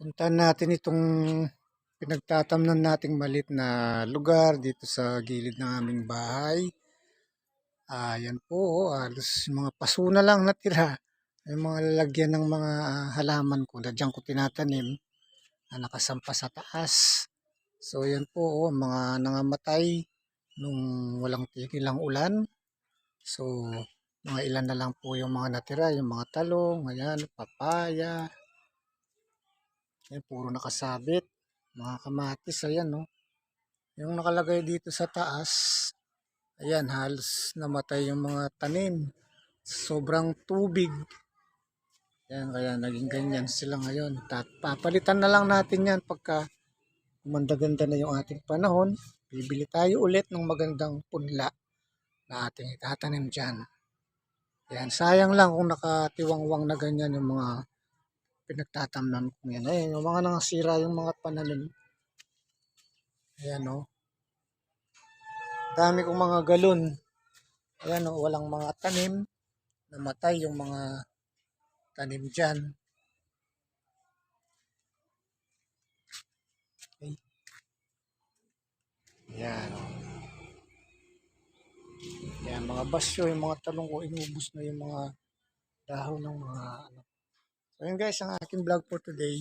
Puntahan natin itong pinagtatamnan nating malit na lugar dito sa gilid ng aming bahay. Ayan po, oh, halos mga paso na lang natira. Yung mga lalagyan ng mga ah, halaman ko na dyan ko tinatanim na nakasampa sa taas. So yan po, oh, mga nangamatay nung walang tigil ang ulan. So mga ilan na lang po yung mga natira, yung mga talong, ayan, papaya, Ayan, puro nakasabit. Mga kamatis, ayan, no. Yung nakalagay dito sa taas, ayan, halos namatay yung mga tanim. Sobrang tubig. Ayan, kaya naging ganyan sila ngayon. Papalitan na lang natin yan pagka gumanda-ganda na yung ating panahon. Bibili tayo ulit ng magandang punla na ating itatanim dyan. Ayan, sayang lang kung nakatiwangwang na ganyan yung mga pinagtatamnan ko yan. Ayun, yung mga nangasira yung mga pananim. Ayan o. Dami kong mga galon. Ayan o, walang mga tanim. Namatay yung mga tanim dyan. Okay. Ayan o. Ayan, mga basyo, yung mga talong ko, inubos na yung mga dahon ng mga ano. So yun guys, ang aking vlog for today.